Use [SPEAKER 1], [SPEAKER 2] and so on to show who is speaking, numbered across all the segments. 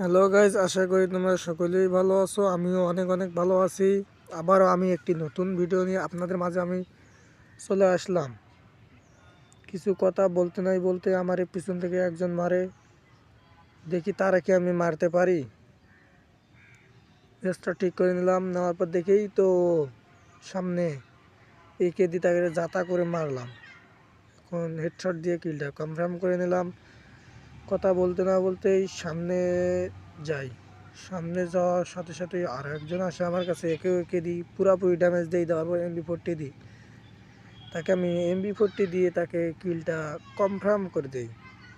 [SPEAKER 1] Hello guys আশা করি তোমরা সকলেই ভালো আছো, আমিও অনেক অনেক ভালো আছি। আবারও আমি একটি নতুন ভিডিও নিয়ে আপনাদের মাঝে আমি চলে আসলাম। কিছু কথা বলতে নাই বলতে আমার পিছন থেকে একজন মারে, দেখি তারা কি আমি মারতে পারি। রেসটা ঠিক করে নিলাম, নেওয়ার পর দেখেই তো সামনে একে দিয়ে তাকে যাতা করে মারলাম। এখন হেডশট দিয়ে কিলটা কনফার্ম করে নিলাম। কথা বলতে না বলতেই সামনে যাই। সামনে যাওয়ার সাথে সাথে আর একজন আসে আমার কাছে, একে একে দিই, পুরাপুরি ড্যামেজ দিই দেওয়ার পর এমবি ফোরটি দিই। তাকে আমি এমবি ফোরটি দিয়ে তাকে কিলটা কনফার্ম করে দিই।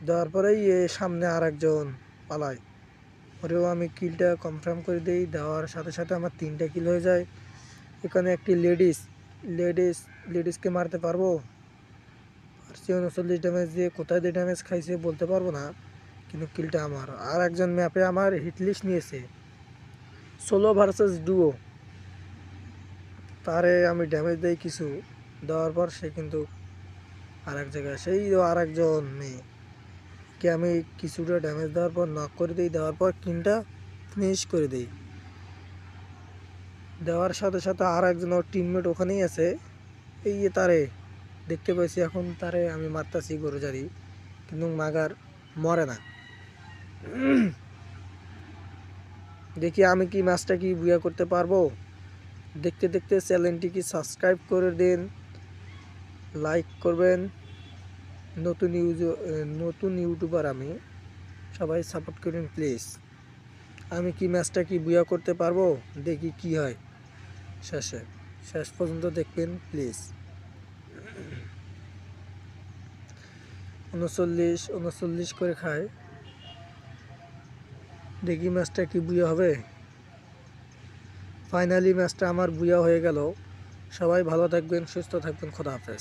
[SPEAKER 1] দেওয়ার পরেই এ সামনে আর একজন পালায়। পরেও আমি কিলটা কনফার্ম করে দিই, দেওয়ার সাথে সাথে আমার তিনটা কিল হয়ে যায়। এখানে একটি লেডিস লেডিস লেডিসকে মারতে পারব? পারছি উনচল্লিশ ড্যামেজ দিয়ে কোথায় দিয়ে ড্যামেজ খাইছে বলতে পারব না, কিন্তু কিলটা আমার। আর একজন ম্যাপে আমার হিটলিস্ট নিয়েছে সোলো ভার্সেস ডুও তারে আমি ড্যামেজ দেই কিছু, দেওয়ার পর সে কিন্তু আর এক জায়গায়, সেই আর একজন মেয়ে। কে আমি কিছুটা ড্যামেজ দেওয়ার পর নক করে দিই, দেওয়ার পর কিনটা ফিনিশ করে দিই। দেওয়ার সাথে সাথে আর একজন ওর টিমমেট ওখানেই আছে, এই তারে দেখতে পাইছি এখন তারে আমি মারতাছি গরু জারি, কিন্তু মাগার মরে না। দেখি আমি কি মাছটা কি বুয়া করতে পারব? দেখতে দেখতে চ্যানেলটি কি সাবস্ক্রাইব করে দিন, লাইক করবেন। নতুন ইউজ, নতুন ইউটিউবার আমি, সবাই সাপোর্ট করুন প্লিজ। আমি কি ম্যাচটা কি বুয়া করতে পারব? দেখি কি হয়। শেষে, শেষ পর্যন্ত দেখবেন প্লিজ। উনচল্লিশ উনচল্লিশ করে খায়। দেখি ম্যাচটা কি বুয়া হবে। ফাইনালি ম্যাচটা আমার বুয়া হয়ে গেল। সবাই ভালো থাকবেন, সুস্থ থাকবেন, খোদা হাফেজ।